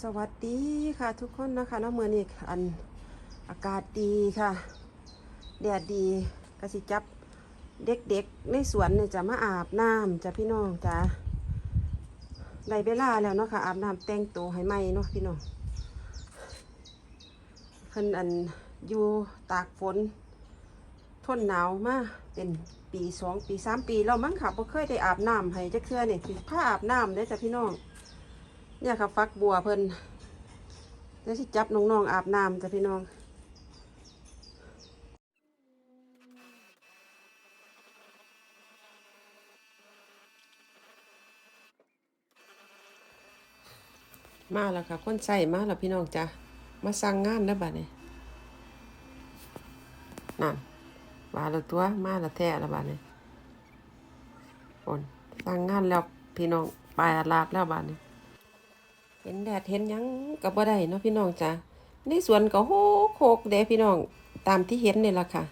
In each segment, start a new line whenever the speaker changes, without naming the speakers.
สวัสดีค่ะทุกคนนะคะน้ำมือนี่อันอากาศดีค่ะแดดดีกระสิจับเด็กๆในสวนเนี่ยจะมาอาบน้ำจ้ะพี่น้องจ้ะได้เวลาแล้วเนาะค่ะอาบน้ำแต่งตัวให้ไหมเนาะพี่น้องเพิ่นอันอยู่ตากฝน ทนหนาวมาเป็นปีสองปีสามปีแล้วมั้งค่ะบ่เคยได้อาบน้ำให้จักเทื่อนี่สิผ้าอาบน้ำได้จ้ะพี่น้อง เนี่ยค่ะฟักบัวเพิ่นเดี๋ยวสิจับน้องๆอาบน้ำจ้ะพี่น้องมาแล้วค่ะคนใส่มาแล้วพี่น้องจ้ะมาสั่งงานแล้วบัดนี้นั่นมาแล้วตัวมาแล้วแท้แล้วบัดนี้คนสั่งงานแล้วพี่น้องไปอาลาดแล้วบัดนี้ เห็นแดดเห็นยังกับบ่ได้เนาะพี่น้องจ้ะในสวนก็โหกโคกเด้พี่น้องตามที่เห็นนี่ล่ะค่ะ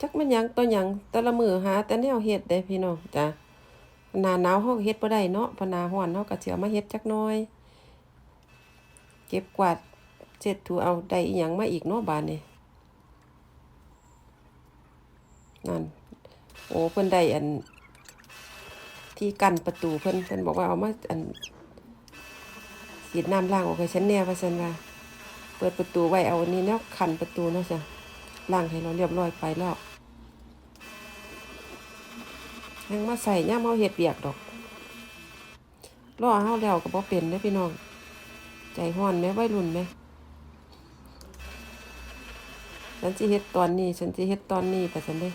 จักมันยังตัวยังแต่ละมือหาแต่แนวเฮ็ดเด้พี่น้องจ้ะหนาหนาวเฮาก็เฮ็ดบ่ได้เนาะพนาร้อนเฮาก็สิเอามาเฮ็ดจักหน่อย เก็บกวาดเช็ดถูเอาได้อีหยังมาอีกเนาะบาดนี้นั่นโอ้เพิ่นได้อันที่กั้นประตูเพิ่นเพิ่นบอกว่าเอามาอัน สีดน้ำล้างออกให้ฉันแน่ว่าฉันว่า เปิดประตูไว้เอาอันนี้เนาะขันประตูเนาะจ้ะล้างให้เราเรียบร้อยไปแล้วยังมาใส่ย่ามเอาเห็ดเบียกดอกรอเฮาแล้วก็บ่เป็นเด้พี่น้อง ใจห้อนไหมวัยรุ่นไหมฉันสิเฮ็ดตอนนี้ฉันสิเฮ็ดตอนนี้แต่ฉันเด้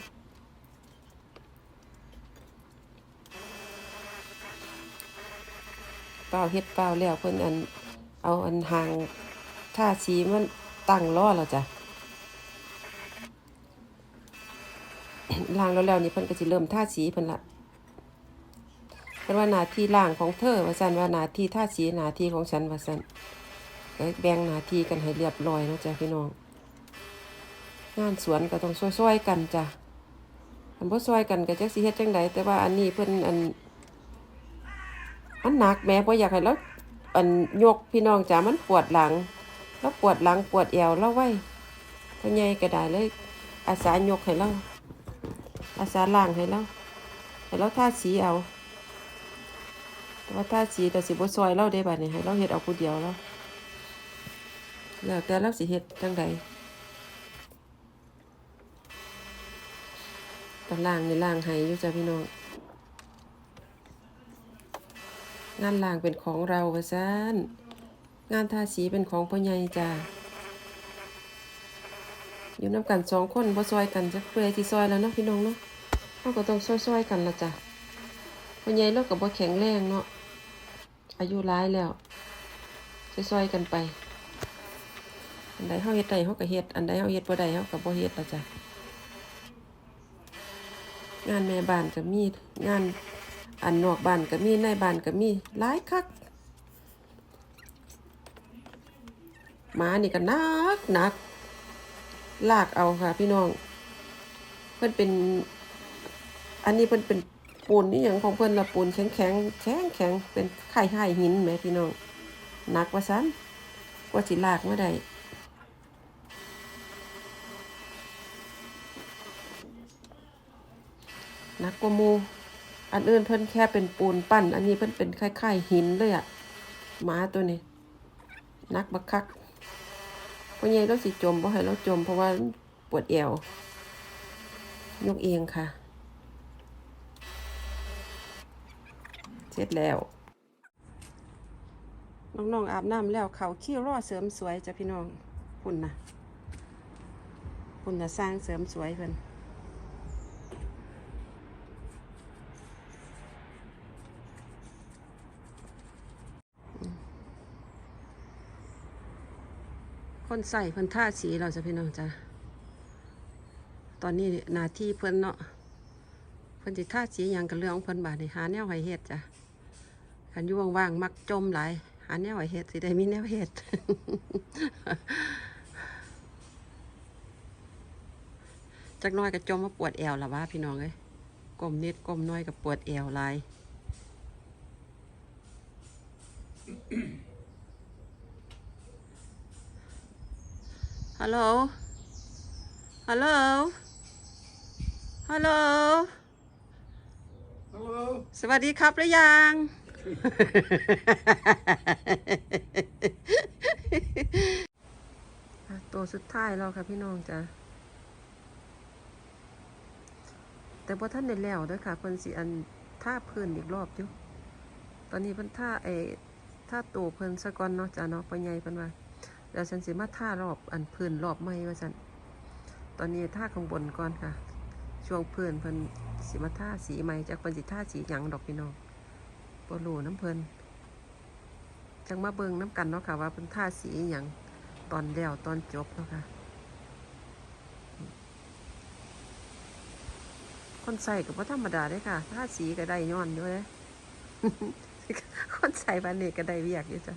ปล่าเฮ็ดเปล่าแล้วเพิ่นอันเอาอันหางท่าสีมันตั้งล้อแล้วจ้ะล่างแล้วแล้วนี่เพิ่นก็สิเริ่มท่าสีเพิ่นละเพิ่นว่าหน้าที่ล่างของเธอว่าซั่นว่าหน้าที่ท่าสีหน้าที่ของฉันว่าซั่นก็แบ่งหน้าที่กันให้เรียบร้อยเนาะจ้ะพี่น้องงานสวนก็ต้องช่วยๆกันจ้ะอันบ่ช่วยกันก็จักสิเฮ็ดจังไดแต่ว่าอันนี้เพิ่นอัน มันหนักแม่บ่อยากให้เราอันยกพี่น้องจ้ะมันปวดหลังแล้วปวดหลังปวดเอวแล้วไว้พ่อใหญ่ก็ได้เลย อาสายกให้เราอาสาล่างให้เราให้เราทาสีเอาแต่ว่าท่าสีแต่สิบ่ซอยเราได้บัดนี้ให้เราเฮ็ดเอาผู้เดียวแล้วแล้วแต่เราสิเฮ็ดจังใดตอนล่างนี่ล่างให้อยู่จ้ะพี่น้อง งานล่างเป็นของเราว่าซานงานทาสีเป็นของพ่อใหญ่จ้าอยู่น้ำกันสองคนบ่ซอยกันจะเพื่อที่ซอยแล้วเนาะพี่น้องเนาะเราก็ต้องซอยๆกันละจ้ะพ่อใหญ่เราก็บ่แข็งแรงเนาะอายุร้ายแล้วซอยๆกันไปอันใดเฮาเฮ็ดได้เฮาก็เฮ็ดอันใดเฮาเฮ็ดบ่ได้เฮาก็บ่เฮ็ดละจ้ะงานแม่บ้านก็มีงาน อันนอกบ้านก็มีในบ้านก็มีหลายคักหมานี่ก็นักหนัก ลากเอาค่ะ พี่น้อง เพิ่อนเป็น อันนี้เพิ่อนเป็นปูนนี่อย่างของเพิ่อนละปูนแข็งแข็งแข็งแข็งเป็นไข่ไข่หินแหมพี่น้องหนักว่าซันกว่าสิลากมาได้หนักกว่ามู อันอื่นเพิ่นแค่เป็นปูนปั้น อันนี้เพิ่นเป็นคล้ายๆหินเลยอะหมาตัวนี้นักบักคักเพราะไงเราสิจมเพราะให้เราจม เพราะว่าปวดเอว ยกเองค่ะ เสร็จแล้ว น้องๆอาบน้ำแล้วเขาขี้รอเสริมสวยจ้ะพี่น้องคุณนะคุณจะสร้างเสริมสวยเพิ่น นใส่เพิ่นท่าสีเราจะพี่น้องจ้ะตอนนี้หนาที่เพิ่นเนาะเพิ่นสิท่าสีหยังกับเรื่องของเพิ่นบาดนี่หาแนวให้เฮ็ดจ้ะคันอยู่ว่างๆมักจมหลายหาแนวให้เฮ็ดสิได้มีแนวเฮ็ดจักน้อยก็จมมาปวดแอวละวะพี่น้องเอ้ยก้มนิดก้มน้อยก็ปวดแอวลาย ฮัลโหล ฮัลโหล ฮัลโหล
Hello.
สวัสดีครับหรือยังอะตัวสุดท้ายแล้วค่ะพี่น้องจ้ะแต่พอท่านได้แล้วเด้วยค่ะเพิ่นสิอันท่าพื้นอีกรอบอยู่ ตอนนี้เพิ่นท่าไอ้ท่าตัวเพิ่นสะก่อนเนาะจ้ะเนาะพ่อใหญ่เพิ่นว่าเดี๋ยวฉันสิมาท่ารอบอันพื้นรอบใหม่ว่าซั่นตอนนี้ท่าข้างบนก่อนค่ะ ช่วงพื้นเพิ่นสิมาท่าสีใหม่จากเพิ่นสิท่าสีหยังดอกพี่น้องบ่รู้น้ำเพิ่นจังมาเบิ่งน้ำกันเนาะค่ะว่าเพิ่นท่าสีหยังตอนแล้วตอนจบเนาะค่ะคนใส่ก็บ่ธรรมดาเด้ค่ะท่าสีก็ได้ย้อนอยู่เด้คนใส่บานนี้ก็ได้เวียกอยู่จ้ะ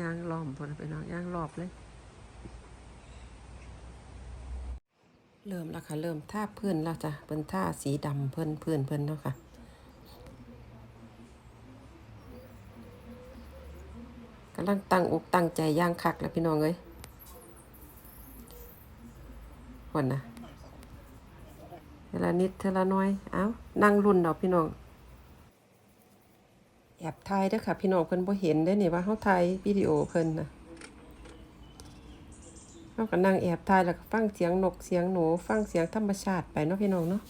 ย่างล้ อมพอนไปเนาะย่างรอบเลยเริ่มแล้วค่ะ เริ่มท่าเพื้นแล้วจ้ะเป็นท่าสีดำเพิ่อนเพื้นเพิ่อนเนาะค่ะกำลังตั้งอกตั้งใจย่างคักแล้วพี่น้องเอ้ยคนนะเทละนิดเทละน้อย เอ้านั่งรุ่นเอาพี่น้อง แอบถ่ายด้อค่ะ พี่น้องเพิ่นบ่เห็นได้นี่ว่าเฮาถ่ายวิดีโอเพิ่นนะเฮาก็นั่งแอบถ่ายแล้วก็ฟังเสียงนกเสียงหนูฟังเสียงธรรมชาติไปเนาะพี่น้องเนาะ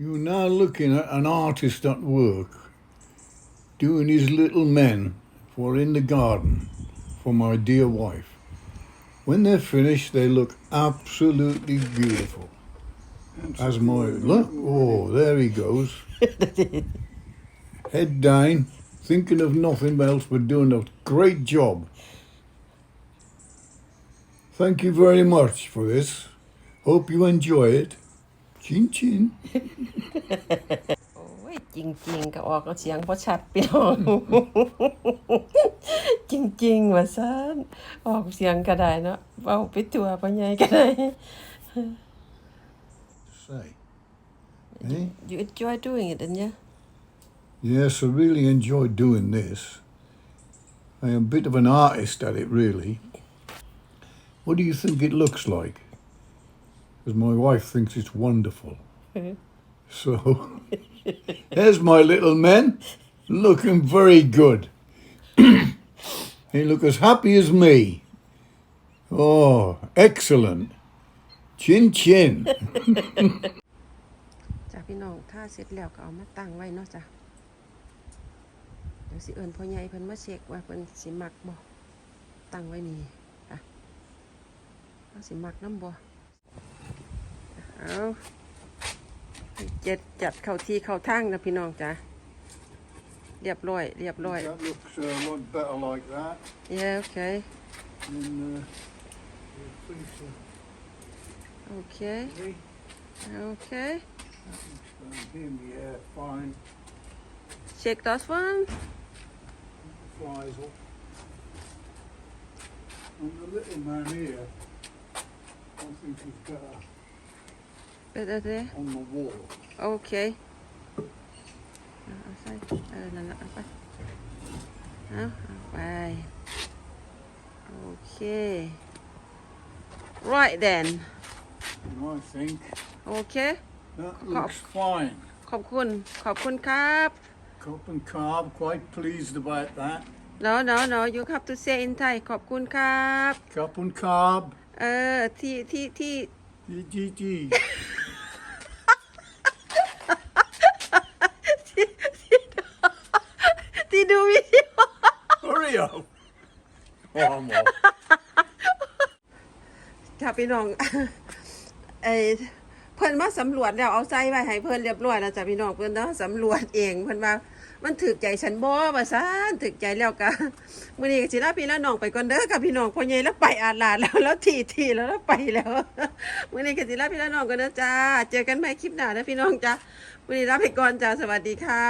You're now looking at an artist at work, doing his little men for in the garden for my dear wife. When they're finished, they look absolutely beautiful. As my look, oh, there he goes. Head down, thinking of nothing else but doing a great job. Thank you very much for this. Hope you enjoy it. Chin chin.
โอ้ยจริง ๆ ก็ออกเสียงพอชัดพี่น้อง จริง ๆ ว่าซั่นออกเสียงก็ได้เนาะเว้าไปตัวพ่อใหญ่ก็ได้
Say. Eh?
You enjoy doing it, didn't you?
Yes, I really enjoy doing this. I am a bit of an artist at it, really. What do you think it looks like? Because my wife thinks it's wonderful. so, there's my little men, looking very good. they look as happy as me. Oh, excellent. Chin chin.
จ้ะพี่น้องถ้าเสร็จแล้วก็เอามาตั้งไว้เนาะจ้ะเดี๋ยวสิเอิ้นพ่อใหญ่เพิ่นมาเช็คว่าเพิ่นสิมักบ่ตั้งไว้นี่ค่ะว่าสิมักน้ำบ่เอาให้เจ็ดจัดเข้าที่เข้าทางนะพี่น้องจ้ะเรียบร้อยเรียบร้อย
That looks a lot better like that.
เย้โอเค
And, uh, think so. Okay. Okay. Fine.
Check that one.
Flies off. And the little man here, I think he's better.
Better there?
On the wall.
Okay. Okay. Right then.
And I think
โอเค
that looks fine.
ขอบคุณ ขอบคุณครับ
Cup and carb, quite pleased about that.
no no no you have to say in Thai ขอบคุณครับ
Cup and carb,
เออ ที่ที่ที่
GGG.
ที่ดูวิดีโอ
Hurry up. Oh, I'm off.
ค่ะพี่น้อง ไอเพิ่นมาสำรวจแล้วเอาใส่ไว้ให้เพิ่นเรียบร้อยแล้วจ้ะพี่น้องเพิ่นเนาะสำรวจเองเพิ่นว่ามันถึกใจฉันบ่ว่าซั่นถึกใจแล้วก็มื้อนี้ก็สิลาพี่ลาน้องไปก่อนเด้อค่ะพี่น้องพ่อใหญ่แล้วไปอาลาแล้วแล้วทีทีแล้วแล้วไปแล้วมื้อนี้ก็สิลาพี่ลาน้องก่อนเด้อจ้าเจอกันใหม่คลิปหน้าเด้อพี่น้องจ้ามื้อนี้ลาไปก่อนจ้าสวัสดีค่ะ